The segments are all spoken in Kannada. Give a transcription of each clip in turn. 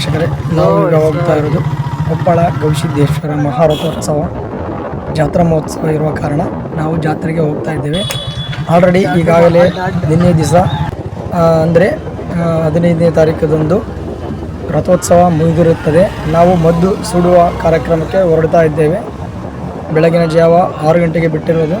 ವೀಕ್ಷಕರೇ, ನಾವು ಈಗ ಹೋಗ್ತಾ ಇರೋದು ಕೊಪ್ಪಳ ಗವಿಸಿದ್ದೇಶ್ವರ ಮಹಾರಥೋತ್ಸವ. ಜಾತ್ರಾ ಮಹೋತ್ಸವ ಇರುವ ಕಾರಣ ನಾವು ಜಾತ್ರೆಗೆ ಹೋಗ್ತಾ ಇದ್ದೇವೆ. ಆಲ್ರೆಡಿ ಈಗಾಗಲೇ ನಿನ್ನೆ ದಿವಸ ಅಂದರೆ ಹದಿನೈದನೇ ತಾರೀಕದಂದು ರಥೋತ್ಸವ ಮುಗಿದಿರುತ್ತದೆ. ನಾವು ಮದ್ದು ಸುಡುವ ಕಾರ್ಯಕ್ರಮಕ್ಕೆ ಹೊರಡ್ತಾ ಇದ್ದೇವೆ. ಬೆಳಗಿನ ಜಾವ ಆರು ಗಂಟೆಗೆ ಬಿಟ್ಟಿರೋದು.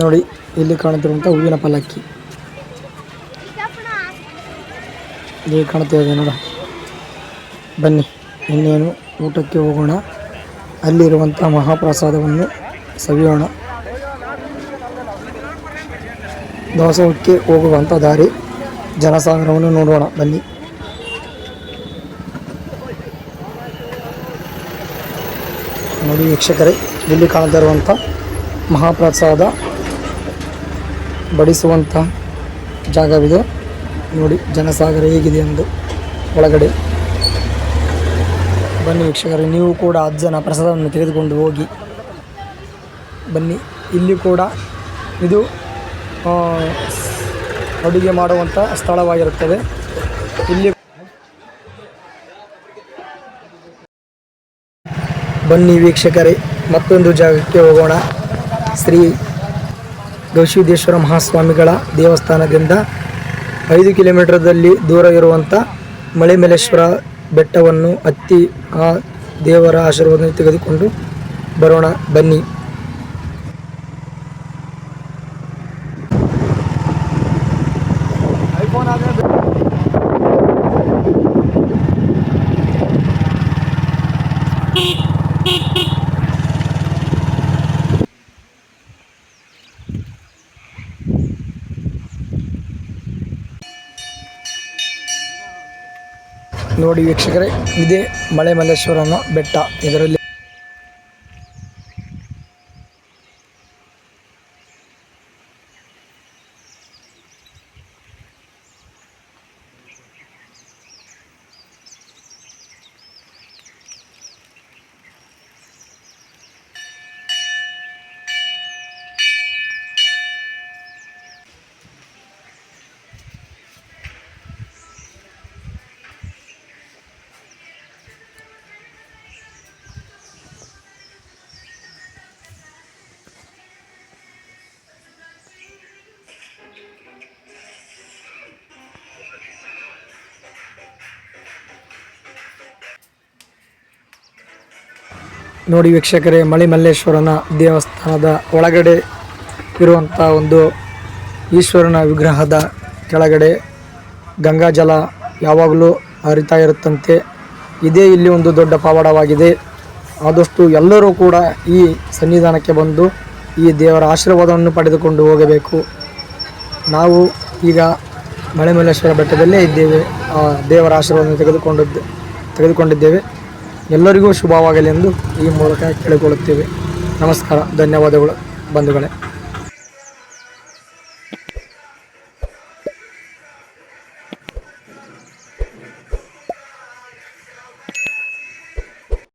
ನೋಡಿ, ಇಲ್ಲಿ ಕಾಣುತ್ತಿರುವಂಥ ಹೂವಿನ ಪಲ್ಲಕ್ಕಿ. ಇಲ್ಲಿ ಕಾಣ್ತಾ ಇದೆ ನೋಡ. ಬನ್ನಿ, ಇನ್ನೇನು ಊಟಕ್ಕೆ ಹೋಗೋಣ. ಅಲ್ಲಿರುವಂಥ ಮಹಾಪ್ರಸಾದವನ್ನು ಸವಿಯೋಣ. ದೋಸಕ್ಕೆ ಹೋಗುವಂಥ ದಾರಿ, ಜನಸಾಗರವನ್ನು ನೋಡೋಣ. ಬನ್ನಿ. ನೋಡಿ ವೀಕ್ಷಕರೇ, ಇಲ್ಲಿ ಕಾಣ್ತಾ ಇರುವಂಥ ಮಹಾಪ್ರಸಾದ ಬಡಿಸುವಂಥ ಜಾಗವಿದು. ನೋಡಿ, ಜನಸಾಗರ ಹೇಗಿದೆ ಎಂದು ಒಳಗಡೆ. ಬನ್ನಿ ವೀಕ್ಷಕರೇ, ನೀವು ಕೂಡ ಅಜ್ಜನ ಪ್ರಸಾದವನ್ನು ತೆಗೆದುಕೊಂಡು ಹೋಗಿ. ಬನ್ನಿ, ಇಲ್ಲಿ ಕೂಡ ಇದು ಅಡುಗೆ ಮಾಡುವಂಥ ಸ್ಥಳವಾಗಿರುತ್ತದೆ. ಇಲ್ಲಿ ಬನ್ನಿ ವೀಕ್ಷಕರೇ, ಮತ್ತೊಂದು ಜಾಗಕ್ಕೆ ಹೋಗೋಣ. ಶ್ರೀ ಗವಿಸಿದ್ದೇಶ್ವರ ಮಹಾಸ್ವಾಮಿಗಳ ದೇವಸ್ಥಾನದಿಂದ ಐದು ಕಿಲೋಮೀಟರ್ದಲ್ಲಿ ದೂರ ಇರುವಂಥ ಮಳೆಮಲೇಶ್ವರ ಬೆಟ್ಟವನ್ನು ಹತ್ತಿ ಆ ದೇವರ ಆಶೀರ್ವಾದ ತೆಗೆದುಕೊಂಡು ಬರೋಣ, ಬನ್ನಿ. ನೋಡಿ ವೀಕ್ಷಕರೇ ಇದೆ ಮಳೆ ಮಲ್ಲೇಶ್ವರನ ಬೆಟ್ಟ. ಇದರಲ್ಲಿ ನೋಡಿ ವೀಕ್ಷಕರೇ ಮಳೆ ಮಲ್ಲೇಶ್ವರನ ದೇವಸ್ಥಾನದ ಒಳಗಡೆ ಇರುವಂಥ ಒಂದು ಈಶ್ವರನ ವಿಗ್ರಹದ ಕೆಳಗಡೆ ಗಂಗಾಜಲ ಯಾವಾಗಲೂ ಹರಿತಾ ಇರುತ್ತಂತೆ. ಇದೇ ಇಲ್ಲಿ ಒಂದು ದೊಡ್ಡ ಪವಾಡವಾಗಿದೆ. ಆದಷ್ಟು ಎಲ್ಲರೂ ಕೂಡ ಈ ಸನ್ನಿಧಾನಕ್ಕೆ ಬಂದು ಈ ದೇವರ ಆಶೀರ್ವಾದವನ್ನು ಪಡೆದುಕೊಂಡು ಹೋಗಬೇಕು. ನಾವು ಈಗ ಮಳೆಮಲ್ಲೇಶ್ವರ ಬೆಟ್ಟದಲ್ಲೇ ಇದ್ದೇವೆ. ಆ ದೇವರ ಆಶೀರ್ವಾದವನ್ನು ತೆಗೆದುಕೊಂಡಿದ್ದೆ ತೆಗೆದುಕೊಂಡಿದ್ದೇವೆ. ಎಲ್ಲರಿಗೂ ಶುಭವಾಗಲಿ ಎಂದು ಈ ಮೂಲಕ ಕೇಳಿಕೊಳ್ಳುತ್ತೇವೆ. ನಮಸ್ಕಾರ ಧನ್ಯವಾದಗಳು ಬಂಧುಗಳೇ.